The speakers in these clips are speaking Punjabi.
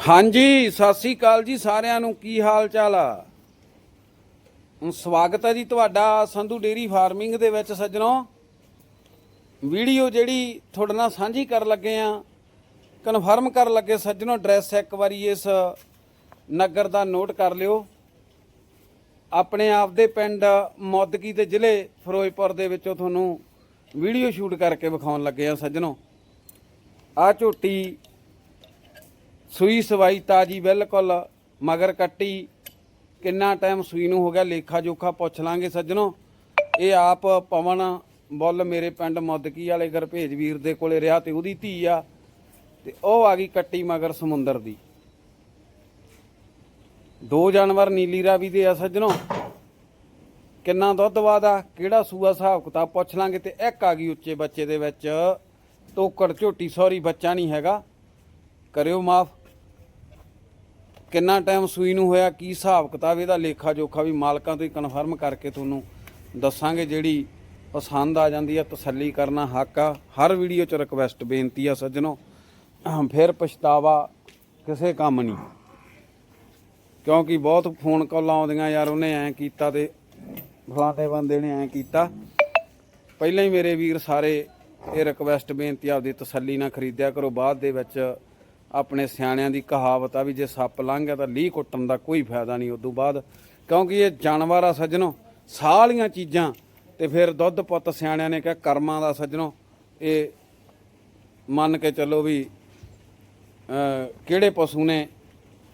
ਹਾਂਜੀ, ਸਤਿ ਸ੍ਰੀ ਅਕਾਲ ਜੀ ਸਾਰਿਆਂ ਨੂੰ। ਕੀ ਹਾਲ ਚਾਲ ਆ ਸਵਾਗਤ ਹੈ ਜੀ ਤੁਹਾਡਾ ਸੰਧੂ ਡੇਰੀ ਫਾਰਮਿੰਗ ਦੇ ਵਿੱਚ ਸੱਜਣੋ। ਵੀਡੀਓ ਜਿਹੜੀ ਤੁਹਾਡੇ ਨਾਲ ਸਾਂਝੀ ਕਰਨ ਲੱਗੇ ਆ ਕਨਫਰਮ ਕਰਨ ਲੱਗੇ ਸੱਜਣੋ, ਐਡਰੈਸ ਇੱਕ ਵਾਰੀ ਇਸ ਨਗਰ ਦਾ ਨੋਟ ਕਰ ਲਿਓ। ਆਪਣੇ ਆਪ ਦੇ ਪਿੰਡ ਮੌਦਕੀ ਦੇ ਜ਼ਿਲ੍ਹੇ ਫਿਰੋਜ਼ਪੁਰ ਦੇ ਵਿੱਚੋਂ ਤੁਹਾਨੂੰ ਵੀਡੀਓ ਸ਼ੂਟ ਕਰਕੇ ਵਿਖਾਉਣ ਲੱਗੇ ਆ ਸੱਜਣੋ। ਆ ਝੋਟੀ ਸੂਈ ਸਵਾਈ ਤਾਜੀ ਬਿਲਕੁਲ, ਮਗਰ ਕੱਟੀ। ਕਿੰਨਾ ਟਾਈਮ ਸੂਈ ਨੂੰ ਹੋ ਗਿਆ, ਲੇਖਾ ਜੋਖਾ ਪੁੱਛ ਲਾਂਗੇ ਸੱਜਣੋ। ਇਹ ਆਪ ਪਵਨ ਬੁੱਲ ਮੇਰੇ ਪਿੰਡ ਮੁੱਦਕੀ ਵਾਲੇ ਗਰਭੇਜ ਵੀਰ ਦੇ ਕੋਲੇ ਰਿਹਾ ਤੇ ਉਹਦੀ ਧੀ ਆ। ਤੇ ਉਹ ਆ ਗਈ ਕੱਟੀ ਮਗਰ ਸਮੁੰਦਰ ਦੀ। ਦੋ ਜਾਨਵਰ ਨੀਲੀ ਰਾਵੀ ਦੇ ਆ ਸੱਜਣੋ। ਕਿੰਨਾ ਦੁੱਧ ਵਾਦਾ, ਕਿਹੜਾ ਸੂਆ ਹਿਸਾਬ ਕਿਤਾਬ ਪੁੱਛ ਲਾਂਗੇ ਤੇ ਇੱਕ ਆ ਗਈ ਉੱਚੇ ਬੱਚੇ ਦੇ ਵਿੱਚ। ਟੋਕੜ ਝੋਟੀ ਸੌਰੀ ਬੱਚਾ ਨਹੀਂ ਹੈਗਾ। ਕਰਿਓ ਮਾਫ। ਕਿੰਨਾ ਟਾਈਮ ਸੂਈ ਨੂੰ ਹੋਇਆ, ਕੀ ਹਿਸਾਬ ਕਿਤਾਬ ਇਹਦਾ ਲੇਖਾ ਜੋਖਾ ਵੀ ਮਾਲਕਾਂ ਤੋਂ ਹੀ ਕਨਫਰਮ ਕਰਕੇ ਤੁਹਾਨੂੰ ਦੱਸਾਂਗੇ ਜਿਹੜੀ ਪਸੰਦ ਆ ਜਾਂਦੀ ਆ, ਤਸੱਲੀ ਕਰਨਾ ਹੱਕ ਆ। ਹਰ ਵੀਡੀਓ 'ਚ ਰਿਕਵੈਸਟ ਬੇਨਤੀ ਆ ਸੱਜਣੋ ਫਿਰ ਪਛਤਾਵਾ ਕਿਸੇ ਕੰਮ ਨਹੀਂ। ਕਿਉਂਕਿ ਬਹੁਤ ਫੋਨ ਕਾਲਾਂ ਆਉਂਦੀਆਂ ਯਾਰ, ਉਹਨੇ ਐਂ ਕੀਤਾ ਤੇ ਫਲਾਣੇ ਬੰਦੇ ਨੇ ਐਂ ਕੀਤਾ। ਪਹਿਲਾਂ ਹੀ ਮੇਰੇ ਵੀਰ ਸਾਰੇ ਇਹ ਰਿਕਵੈਸਟ ਬੇਨਤੀ ਆਪਦੀ ਤਸੱਲੀ ਨਾਲ ਖਰੀਦਿਆ ਕਰੋ, ਬਾਅਦ ਦੇ ਵਿੱਚ ਆਪਣੇ ਸਿਆਣਿਆਂ ਦੀ ਕਹਾਵਤ ਆ ਵੀ ਜੇ ਸੱਪ ਲੰਘ ਗਿਆ ਤਾਂ ਲੀਹ ਕੁੱਟਣ ਦਾ ਕੋਈ ਫਾਇਦਾ ਨਹੀਂ ਉਦੋਂ ਬਾਅਦ। ਕਿਉਂਕਿ ਇਹ ਜਾਨਵਰ ਆ ਸੱਜਣੋ, ਸਾਲੀਆਂ ਚੀਜ਼ਾਂ। ਤੇ ਫਿਰ ਦੁੱਧ ਪੁੱਤ ਸਿਆਣਿਆਂ ਨੇ ਕਿਹਾ ਕਰਮਾਂ ਦਾ ਸੱਜਣੋ, ਇਹ ਮੰਨ ਕੇ ਚੱਲੋ ਵੀ ਕਿਹੜੇ ਪਸ਼ੂ ਨੇ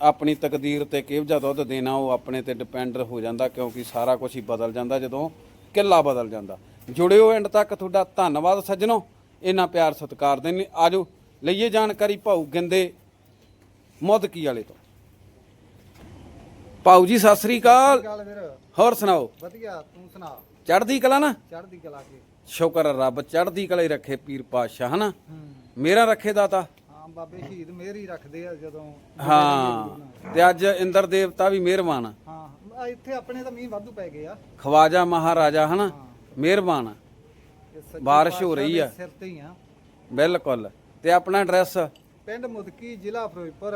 ਆਪਣੀ ਤਕਦੀਰ ਤੇ ਕਿਹੋ ਜਿਹਾ ਦੁੱਧ ਦੇਣਾ, ਉਹ ਆਪਣੇ ਤੇ ਡਿਪੈਂਡ ਹੋ ਜਾਂਦਾ ਕਿਉਂਕਿ ਸਾਰਾ ਕੁਝ ਹੀ ਬਦਲ ਜਾਂਦਾ ਜਦੋਂ ਕਿੱਲਾ ਬਦਲ ਜਾਂਦਾ। ਜੁੜਿਓ ਐਂਡ ਤੱਕ ਤੁਹਾਡਾ ਧੰਨਵਾਦ ਸੱਜਣੋ ਇਹਨਾਂ ਪਿਆਰ ਸਤਿਕਾਰ ਦੇ ਨੇ ਆਜੋ ਲਈਏ ਜਾਣਕਾਰੀ ਭਾਊ ਗਿੰਦੇ ਮੁੱਦਕੀ ਵਾਲੇ ਤੋਂ। ਭਾਊ ਜੀ ਸਤਿ ਸ੍ਰੀ ਅਕਾਲ। ਗੱਲ ਵੀਰ। ਹੋਰ ਸੁਣਾਓ? ਵਧੀਆ ਤੂੰ ਸੁਣਾ ਚੜ੍ਹਦੀ ਕਲਾ ਨਾ? ਚੜ੍ਹਦੀ ਕਲਾ ਕੇ ਸ਼ੁਕਰ ਰੱਬ ਚੜ੍ਹਦੀ ਕਲਾ ਹੀ ਰੱਖੇ ਪੀਰ ਪਾਤਸ਼ਾਹ ਹਨਾ? ਹੂੰ। ਮੇਰਾ ਰੱਖੇ ਦਾਤਾ। ਹਾਂ ਬਾਬੇ ਸ਼ਹੀਦ ਮੇਰੀ ਰੱਖਦੇ ਆ ਜਦੋਂ। ਹਾਂ ਤੇ ਅੱਜ ਇੰਦਰ ਦੇਵਤਾ ਵੀ ਮਿਹਰਬਾਨ ਆ। ਹਾਂ ਆ ਇੱਥੇ ਆਪਣੇ ਤਾਂ ਮੀਂਹ ਵਾਧੂ ਪੈ ਗਏ ਆ। ਖਵਾਜਾ ਮਹਾਰਾਜਾ ਹਨਾ? ਮਿਹਰਬਾਨ ਆ। ਇਹ ਸੱਚੇ ਬਾਰਿਸ਼ ਹੋ ਰਹੀ ਆ। ਸਿਰ ਤੇ ਹੀ ਆ। ਬਿਲਕੁਲ। ਤੇ ਆਪਣਾ ਐਡਰੈਸ? ਪਿੰਡ ਮੁਦਕੀ ਜ਼ਿਲ੍ਹਾ ਫਿਰੋਜ਼ਪੁਰ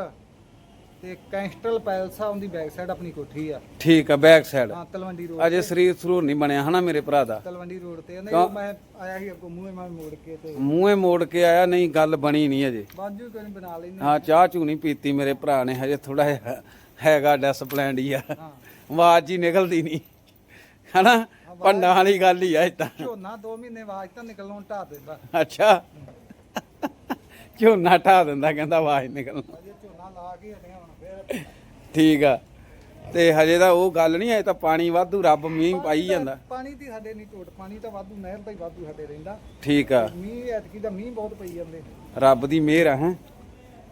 ਤੇ ਕੈਂਸਟਲ ਪੈਲਸ ਆ ਉਹਦੀ ਬੈਕ ਸਾਈਡ ਆਪਣੀ ਕੋਠੀ ਆ। ਠੀਕ ਆ ਬੈਕ ਸਾਈਡ ਹਾਂ ਤਲਵੰਡੀ ਰੋਡ ਅਜੇ ਸਰੀਰ ਸਰੂਰ ਨਹੀਂ ਬਣਿਆ ਹਨਾ ਮੇਰੇ ਭਰਾ ਦਾ? ਤਲਵੰਡੀ ਰੋਡ ਤੇ। ਨਹੀਂ ਮੈਂ ਆਇਆ ਸੀ ਅੱਗੋਂ ਮੂੰਹੇ ਮੈਂ ਮੋੜ ਕੇ ਤੇ ਮੂੰਹੇ ਮੋੜ ਕੇ ਆਇਆ ਨਹੀਂ ਗੱਲ ਬਣੀ ਨਹੀਂ ਅਜੇ। ਬਾਜੂ ਕੋਈ ਬਣਾ ਲੈਨੇ ਹਾਂ ਚਾਹ ਚੂ ਨਹੀਂ ਪੀਤੀ ਮੇਰੇ ਭਰਾ ਨੇ ਹਜੇ ਥੋੜਾ ਹੈਗਾ ਡਿਸਪਲੈਨਡ ਹੀ ਆ। ਹਾਂ। ਆਵਾਜ਼ ਜੀ ਨਿਕਲਦੀ ਨਹੀਂ ਹਨਾ? ਪੰਡਾਂ ਵਾਲੀ ਗੱਲ ਹੀ ਆ ਇਹ ਤਾਂ। ਝੋਨਾ 2 ਮਹੀਨੇ ਬਾਅਦ ਤਾਂ ਨਿਕਲਣੋਂ ਢਾ ਦਿੰਦਾ। ਅੱਛਾ। ਝੋਨਾ ਢਾ ਦਿੰਦਾ ਕਹਿੰਦਾ ਆਵਾਜ਼ ਨਿਕਲ ਅਜੇ ਝੋਨਾ ਲਾ ਕੇ ਹਟਿਆ ਹੁਣ ਫੇਰ ਠੀਕ ਆ। ਤੇ ਹਜੇ ਤਾਂ ਉਹ ਗੱਲ ਨਹੀਂ ਅਜੇ ਤਾਂ ਪਾਣੀ ਵਾਧੂ ਰੱਬ ਮੀਂਹ ਪਾਈ ਜਾਂਦਾ। ਪਾਣੀ ਦੀ ਸਾਡੇ ਨਹੀਂ ਟੋਟ ਪਾਣੀ ਤਾਂ ਵਾਧੂ ਨਹਿਰ ਦਾ ਹੀ ਵਾਧੂ ਸਾਡੇ ਰਹਿੰਦਾ। ਠੀਕ ਆ। ਮੀਂਹ ਐਤਕੀ ਦਾ ਮੀਂਹ ਬਹੁਤ ਪਈ ਜਾਂਦੇ ਰੱਬ ਦੀ ਮਿਹਰ ਆ ਹੈ।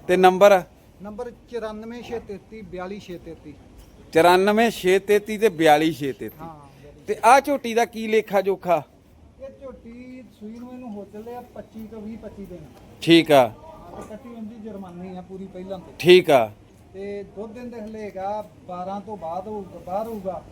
ਤੇ ਨੰਬਰ? ਨੰਬਰ 94633 42633 94633 ਤੇ 42633 ਹਾਂ ਤੇ ਆ ਝੋਟੀ ਦਾ ਕੀ ਲੇਖਾ ਜੋਖਾ ਇਹ ਝੋਟੀ ਸੂਈ ਨੂੰ ਇਹਨੂੰ ਹੋ ਚੱਲੇ ਆ 25 ਤੋਂ 20 25 ਦਿਨ। ਠੀਕ ਆ। ਹਾਂ ਤੇ ਕੱਟੀ ਹੁੰਦੀ ਜੁਰਮਾਨੀ ਆ ਪੂਰੀ ਪਹਿਲਾਂ ਤੋਂ। ਠੀਕ ਆ। ਤੇ ਦੁੱਧ ਦਿਨ ਦੇ ਹਲੇਗਾ 12 ਤੋਂ ਬਾਅਦ ਹੋਊਗਾ ਬਾਹਰ ਹੋਊਗਾ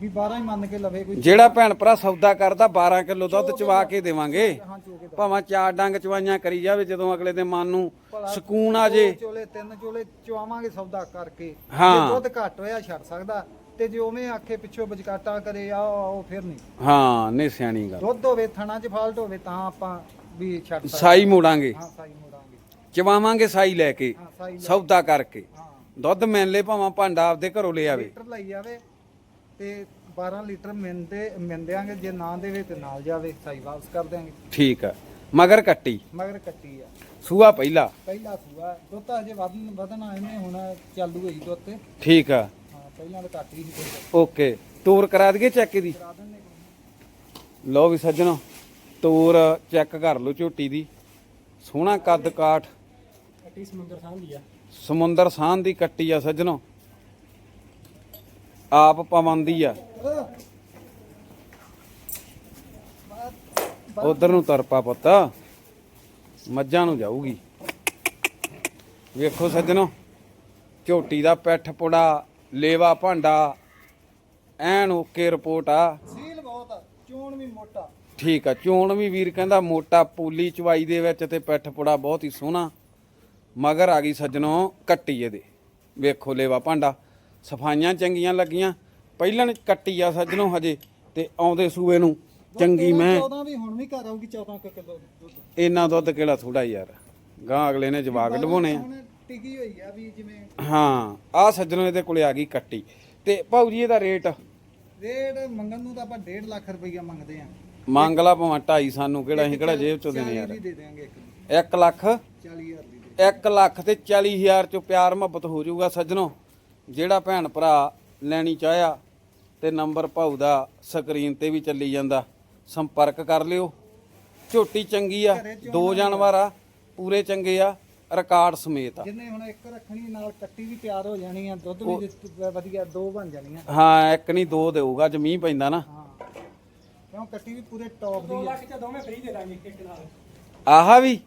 ਵੀ 12 ਹੀ ਮੰਨ ਕੇ ਲਵੇ ਕੋਈ। ਜਿਹੜਾ ਭੈਣ ਭਰਾ ਸੌਦਾ ਕਰਦਾ 12 ਕਿਲੋ ਦੁੱਧ ਚਵਾ ਕੇ ਦੇਵਾਂਗੇ। ਹਾਂ ਚੋਕੇ ਦਾ ਭਾਵੇਂ ਚਾਰ ਡੰਗ ਚਵਾਈਆਂ ਕਰੀ ਜਾਵੇ ਜਦੋਂ ਅਗਲੇ ਦੇ ਮਨ ਨੂੰ ਸਕੂਨ ਆ ਜੇ। ਦੋ ਚੋਲੇ ਤਿੰਨ ਚੋਲੇ ਚਵਾਵਾਂਗੇ ਸੌਦਾ ਕਰਕੇ। ਹਾਂ। ਜੇ ਦੁੱਧ ਘੱਟ ਹੋਇਆ ਛੱਡ ਸਕਦਾ। ਤੇ ਜੇ ਉਵੇਂ ਆਖੇ ਪਿੱਛੋਂ ਬਜਕਾਟਾ ਕਰੇ ਆ ਉਹ ਫਿਰ ਨਹੀਂ। ਹਾਂ ਨਹੀਂ ਸਿਆਣੀ ਗੱਲ। ਦੁੱਧ ਹੋਵੇ ਥਣਾ 'ਚ ਫਾਲਟ ਹੋਵੇ ਤਾਂ ਆਪਾਂ ਵੀ ਛੱਡ ਸਾਈ ਮੋੜਾਂਗੇ। ਹਾਂ ਸਾਈ ਮੋੜਾਂਗੇ। ਚਵਾਵਾਂਗੇ ਸਾਈ ਲੈ ਕੇ ਹਾਂ ਸਾਈ ਲੈ- ਸੌਦਾ ਕਰਕੇ। ਹਾਂ। ਦੁੱਧ ਮਿਲ ਲੈ ਭਾਵੇਂ ਭਾਂਡਾ ਆਪਦੇ ਘਰੋਂ ਲੈ ਆਵੇ। ਲੀਟਰ ਲਈ ਜਾਵੇ ਤੇ 12 ਲੀਟਰ ਮਿੰਦੇ ਮਿੰਦਿਆਂਗੇ ਜੇ ਨਾ ਦੇਵੇ ਤੇ ਨਾਲ ਜਾਵੇ ਸਾਈ ਵਾਪਸ ਕਰ ਦਿਆਂਗੇ। ਠੀਕ ਆ। ਮਗਰ ਕੱਟੀ। ਮਗਰ ਕੱਟੀ ਆ। ਸੂਆ ਪਹਿਲਾ। ਪਹਿਲਾ ਸੂਆ। ਦੁੱਧ ਅਜੇ ਵਧਨ ਵਧਣਾ ਇਹਨੇ ਹੁਣ ਚਾਲੂ ਹੋਈ ਦੁੱਧ ਤੇ। ਠੀਕ ਆ। ਹਾਂ ਪਹਿਲਾਂ ਤਾਂ ਘੱਟ ਹੀ ਸੀ ਦੁੱਧ। ਓਕੇ। ਤੋਰ ਕਰਾ ਦਈਏ ਚੈੱਕ ਦੀ ਕਰਾ ਦਿੰਦੇ ਲਓ ਵੀ ਸੱਜਣੋ। ਤੋਰ ਚੈੱਕ ਕਰ ਲਓ ਝੋਟੀ ਦੀ। ਸੋਹਣਾ ਕੱਦ ਕਾਠ। ਕੱਟੀ ਸਮੁੰਦਰ ਸਾਹ ਦੀ ਆ। ਸਮੁੰਦਰ ਸਾਹਨ ਦੀ ਕੱਟੀ ਆ ਸੱਜਣੋ। ਆਪ ਪਵੰਦੀ ਆ। ਉਧਰ ਨੂੰ ਤਰਪਾ ਪੁੱਤ। ਮੱਝਾਂ ਨੂੰ ਜਾਊਗੀ। ਵੇਖੋ ਸੱਜਣੋ ਝੋਟੀ ਦਾ ਪਿੱਠ ਪੁੜਾ ਲੇਵਾ ਭਾਂਡਾ ਐਨ ਓਕੇ ਰਿਪੋਰਟ ਆ। ਸੀਲ ਬਹੁਤ ਆ ਚੋਣ ਵੀ ਮੋਟਾ। ਠੀਕ ਆ ਚੋਣ ਵੀ ਵੀਰ ਕਹਿੰਦਾ ਮੋਟਾ ਪੂਲੀ ਚਵਾਈ ਦੇ ਵਿੱਚ ਤੇ ਪਿੱਠ ਪੁੜਾ ਬਹੁਤ ਹੀ ਸੋਹਣਾ। ਮਗਰ ਆ ਗਈ ਸੱਜਣੋ ਕੱਟੀ ਇਹਦੇ। ਵੇਖੋ ਲੇਵਾ ਭਾਂਡਾ। ਸਫਾਈਆਂ ਚੰਗੀਆਂ ਲੱਗੀਆਂ। ਪਹਿਲਾਂ ਕੱਟੀ ਆ ਸੱਜਣੋ ਹਜੇ ਤੇ ਆਉਂਦੇ ਸੂਏ ਨੂੰ ਚੰਗੀ ਮੈਂ। 14 ਵੀ ਹੁਣ ਵੀ ਘਰ ਆਊਗੀ 14 ਕੁ ਕਿਲੋ ਦੁੱਧ। ਇੰਨਾ ਦੁੱਧ ਕਿਹੜਾ ਥੋੜਾ ਯਾਰ। ਗਾਂ ਅਗਲੇ ਨੇ ਜਵਾਕ ਡਵਾਉਣੇ ਆ। ਹੁਣ ਟਿਕੀ ਹੋਈ ਆ ਵੀ ਜਿਵੇਂ ਹਾਂ ਆ ਸੱਜਣੋ ਇਹਦੇ ਕੋਲੇ ਆ ਗਈ ਕੱਟੀ। ਤੇ ਭਾਊ ਜੀ ਇਹਦਾ ਰੇਟ? ਰੇਟ ਮੰਗਣ ਨੂੰ ਤਾਂ ਆਪਾਂ 1.5 ਲੱਖ ਰੁਪਈਆ ਮੰਗਦੇ ਆ। ਮੰਗ ਲਾ ਭਾਵੇਂ 2.5 ਸਾਨੂੰ ਕਿਹੜਾ ਅਸੀਂ ਕਿਹੜਾ ਜੇਬ ਚੋਂ ਦੇਣੇ ਯਾਰ ਦੀ ਦੇ ਦੇਾਂਗੇ ਇੱਕ ਦੀ 1 ਲੱਖ? 40000 ਦੀ ਦੇ 1 ਲੱਖ ਤੇ 40000 ਚੋਂ ਪਿਆਰ ਮੁਹੱਬਤ ਹੋ ਜਾਊਗਾ ਸੱਜਣੋ। ਜਿਹੜਾ ਭੈਣ ਭਰਾ ਲੈਣੀ ਚਾਹਿਆ ਤੇ ਨੰਬਰ ਭਾਊ ਦਾ ਸਕਰੀਨ ਤੇ ਵੀ ਚੱਲੀ ਜਾਂਦਾ। ਸੰਪਰਕ ਕਰ ਲਿਓ। ਝੋਟੀ ਚੰਗੀ ਆ ਦੋ ਜਾਨਵਰ ਆ ਪੂਰੇ ਚੰਗੇ ਆ ਰਿਕਾਰਡ ਸਮੇਤ ਆ। ਜਿੰਨੇ ਹੁਣ ਇੱਕ ਰੱਖਣੀ ਨਾਲ ਕੱਟੀ ਵੀ ਤਿਆਰ ਹੋ ਜਾਣੀ ਆ ਦੁੱਧ ਵੀ ਵਧੀਆ ਦੋ ਬਣ ਜਾਣੀਆਂ। ਹਾਂ ਇੱਕ ਨਹੀਂ ਦੋ ਦੇਊਗਾ ਜੇ ਮੀਂਹ ਪੈਂਦਾ ਨਾ। ਕਿਉਂ ਕੱਟੀ ਵੀ ਪੂਰੇ ਟੌਪ ਦੀ 2 ਲੱਖ ਚ ਦੋਵੇਂ ਫ੍ਰੀ ਦੇ ਦਾਂਗੇ ਇੱਕ ਨਾਲ। ਆਹਾ ਵੀ?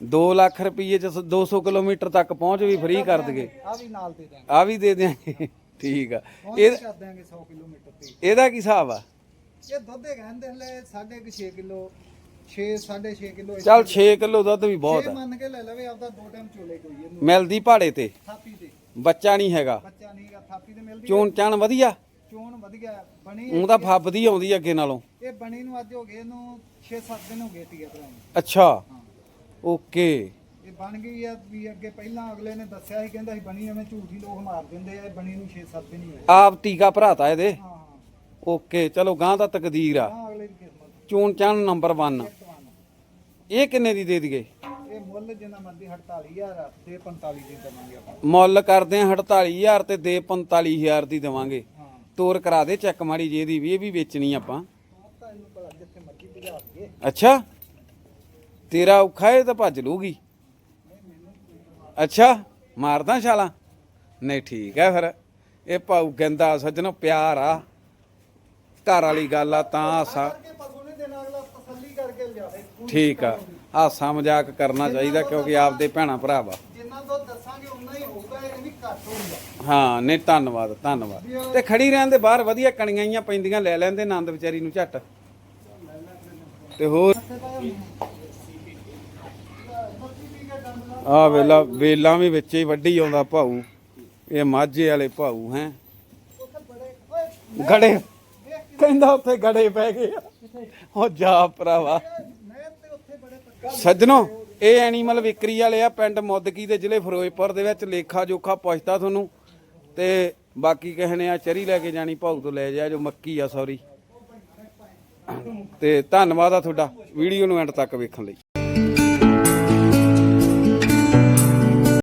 2 ਲੱਖ ਰੁਪਏ ਚ 200 ਕਿਲੋਮੀਟਰ ਤੱਕ ਪਹੁੰਚ ਵੀ ਫ੍ਰੀ ਕਰ ਦਗੇ। ਆ ਵੀ ਨਾਲ ਦੇ ਦਾਂਗੇ ਆ ਵੀ ਦੇ ਦਿਆਂਗੇ ਠੀਕ ਆ। ਇਹ ਵੀ ਕਰ ਦਾਂਗੇ 100 ਕਿਲੋਮੀਟਰ ਤੇ। ਇਹਦਾ ਕੀ ਹਿਸਾਬ ਆ? ਇਹ ਦੁੱਧ ਦੇ ਕਹਿੰਦੇ ਹਲੇ 6.5 ਕਿਲੋ 6 6.5 ਕਿਲੋ ਚੱਲ 6 ਕਿਲੋ ਦੁੱਧ ਵੀ ਬਹੁਤ ਆ। ਮੰਨ ਕੇ ਲੈ ਲਵੇ ਆਪਦਾ ਦੋ ਟਾਈਮ ਚੋਲੇ ਕੋਈ ਇਹਨੂੰ। ਮਿਲਦੀ ਪਹਾੜੇ ਤੇ। ਥਾਪੀ ਤੇ। ਬੱਚਾ ਨਹੀਂ ਹੈਗਾ। ਬੱਚਾ ਨਹੀਂਗਾ ਥਾਪੀ ਤੇ ਮਿਲਦੀ ਚੋਣ ਚਾਣ ਵਧੀਆ। ਚੋਣ ਵਧੀਆ ਬਣੀ ਉਹ ਤਾਂ ਫੱਬਦੀ ਆਉਂਦੀ ਅੱਗੇ ਨਾਲੋਂ। ਇਹ ਬਣੀ ਨੂੰ ਅੱਜ ਹੋ ਗਏ ਇਹਨੂੰ 6-7 ਦਿਨ ਹੋ ਗਏ ਤੀਆ ਭਰਾ ਨੂੰ। ਅੱਛਾ। ਓਕੇ। ਇਹ ਬਣ ਗਈ ਆ ਵੀ ਅੱਗੇ ਪਹਿਲਾਂ ਅਗਲੇ ਨੇ ਦੱਸਿਆ ਸੀ ਕਹਿੰਦਾ ਸੀ ਬਣੀ ਐਵੇਂ ਝੂਠੀ ਲੋਕ ਮਾਰ ਦਿੰਦੇ ਆ ਇਹ ਬਣੀ ਨੂੰ 6-7 ਦਿਨ ਹੀ ਹੋਏ ਆਪ ਟੀਕਾ ਭਰਾਤਾ ਇਹਦੇ। ਹਾਂ ਓਕੇ ਚਲੋ ਗਾਂ ਦਾ ਤਕਦੀਰ ਆ। ਹਾਂ ਅਗਲੇ ਦੀ ਕਿਸਮਤ। ਚੋਣ ਚਾਣ ਨੰਬਰ 1 ਜਵਾਨ। ਇਹ ਕਿੰਨੇ ਦੀ ਦੇ ਦਈਏ? ਇਹ ਮੁੱਲ ਜਿੰਨਾ ਮਰਦੀ 48000 ਤੇ 45 ਦੀ ਦੇਵਾਂਗੇ ਆਪਾਂ। ਮੁੱਲ ਕਰਦੇ ਆ 48000 ਤੇ ਦੇ 45000 ਦੀ ਦੇਵਾਂਗੇ। ਹਾਂ। ਤੋਰ ਕਰਾ ਦੇ ਚੈੱਕ ਮਾੜੀ ਜੀ ਇਹਦੀ ਵੀ, ਇਹ ਵੀ ਵੇਚਣੀ ਆਪਾਂ। ਅੱਛਾ? ਤੇਰਾ ਔਖਾ ਇਹ ਤਾਂ ਭੱਜ ਲੂਗੀ ਅੱਛਾ? ਮਾਰਦਾ ਛਾਲਾ? ਨਹੀਂ, ਠੀਕ ਹੈ ਫਿਰ। ਇਹ ਭਾਊ ਗੰਦਾ ਸੱਜਣ, ਪਿਆਰ ਆ। ਘਰ ਵਾਲੀ ਗੱਲ ਆ, ਤਾਂ ਆਸਾ ਠੀਕ ਆ। ਹਾਸਾ ਮਜ਼ਾਕ ਕਰਨਾ ਚਾਹੀਦਾ ਕਿਉਂਕਿ ਆਪਦੇ ਭੈਣਾ ਭਰਾ ਵਾ। ਦੱਸਾਂਗੇ ਉਨਾ ਹੀ ਹੋਊਗਾ ਇਹ ਵੀ ਘੱਟ ਹੋਊਗਾ। ਹਾਂ ਨਹੀਂ ਧੰਨਵਾਦ ਧੰਨਵਾਦ। ਤੇ ਖੜੀ ਰਹਿਣ ਦੇ ਬਾਹਰ ਵਧੀਆ ਕਣੀਆਂ ਪੈਂਦੀਆਂ ਲੈ ਲੈਂਦੇ ਆਨੰਦ ਵਿਚਾਰੀ ਨੂੰ ਝੱਟ। ਤੇ ਹੋਰ? ਆ ਵੇਲਾ ਵੇਲਾਂ ਵੀ ਵਿੱਚ ਹੀ ਵੱਢੀ ਆਉਂਦਾ ਭਾਊ। ਇਹ ਮਾਝੇ ਵਾਲੇ ਭਾਊ ਹੈ। ਗੜੇ। ਕਹਿੰਦਾ ਉੱਥੇ ਗੜੇ ਪੈ ਗਏ ਆ। ਉਹ ਜਾ ਭਰਾਵਾ। ਮੈਂ ਤੇ ਉੱਥੇ ਬੜੇ ਪੱਕਾ ਸੱਜਣੋ ਇਹ ਐਨੀਮਲ ਵਿਕਰੀ ਵਾਲੇ ਆ ਪਿੰਡ ਮੁੱਦਕੀ ਦੇ ਜ਼ਿਲ੍ਹੇ ਫਿਰੋਜ਼ਪੁਰ ਦੇ ਵਿੱਚ ਲੇਖਾ ਜੋਖਾ ਪੁੱਛਦਾ ਤੁਹਾਨੂੰ ਤੇ ਬਾਕੀ ਕਹਿੰਦੇ ਆ ਚਰੀ ਲੈ ਕੇ ਜਾਣੀ, ਭਾਊ ਤੋਂ ਲੈ ਜਾ ਜੋ ਮੱਕੀ ਆ ਸੌਰੀ ਤੇ ਧੰਨਵਾਦ ਆ ਤੁਹਾਡਾ, ਵੀਡੀਓ ਨੂੰ ਐਂਡ ਤੱਕ ਵੇਖਣ ਲਈ।